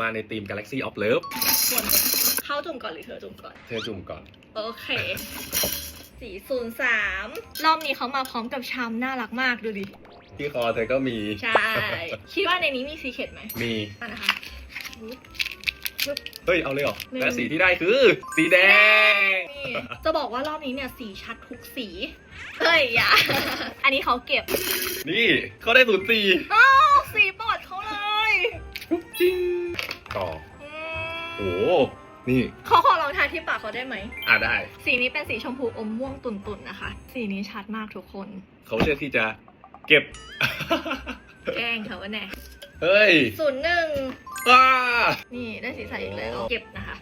มาในทีม Galaxy of Love ส่วนเข้าจุ่มก่อนหรือเธอจุ่มก่อน เธอจุ่มก่อน โอเคสี่ศูนย์สามรอบนี้เขามาพร้อมกับชามน่ารักมากดูดิ ที่คอเธอก็มี ใช่ คิดว่าในนี้มีซีเคร็ตไหม มีอะนะคะเฮ้ย เอาเลยเหรอหนึ่งและสีที่ได้คือ สีแดงนี่จะบอกว่ารอบนี้เนี่ยสีชัดทุกสี เฮ้ยอย่าอันนี้เขาเก็บ นี่เขาได้ศูนย์สี่อ้าวสี ต่ออืโอ้มโหนี่เขาขอลองทายที่ปากเขาได้ไหม อะได้ สีนี้เป็นสีชมพูอมม่วงตุ่นๆนะคะ สีนี้ชัดมากทุกคน เขาเลือกที่จะเก็บ แกล้งเขาว่าแน่เฮ้ยศูนย์หนึ่งว้านี่ได้สีใสอีกแล้วเก็บนะคะ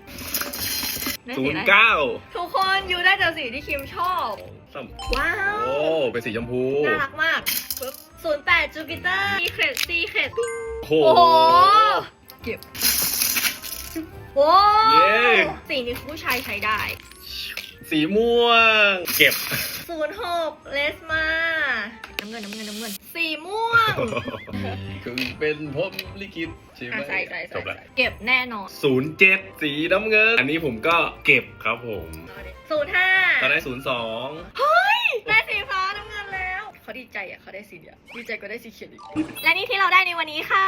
ได้ศูสีนอะไรย์เก้าทุกคนอยู่ได้แต่สีที่คิมชอบสามว้าวโอ้เป็นสีชมพู น่ารักมากปึ๊บศูนย์แปดจูปิเตอร์ซีเครตซีเครตโอ้โหโอ้โหเก็บ โอ้เย้ สีนี้ผู้ชายใช้ได้ สีม่วง เก็บ ศูนย์หกเลสมา น้ำเงินน้ำเงินน้ำเงิน สีม่วงคือเป็นผมลิขิตใช่ไหมอะใช่ใช่จใช่บแล้วเก็บแน่นอนศูนย์เจ็ดสีน้ำเงิน อันนี้ผมก็เก็บครับผมศูนย์ห้าตอนได้ศูนย์สองได้สีฟ้าน้ำเงินแล้ว เขาดีใจอะเขาได้สีเดียวดีใจก็ได้สีเขียวอีก และนี่ที่เราได้ในวันนี้ค่ะ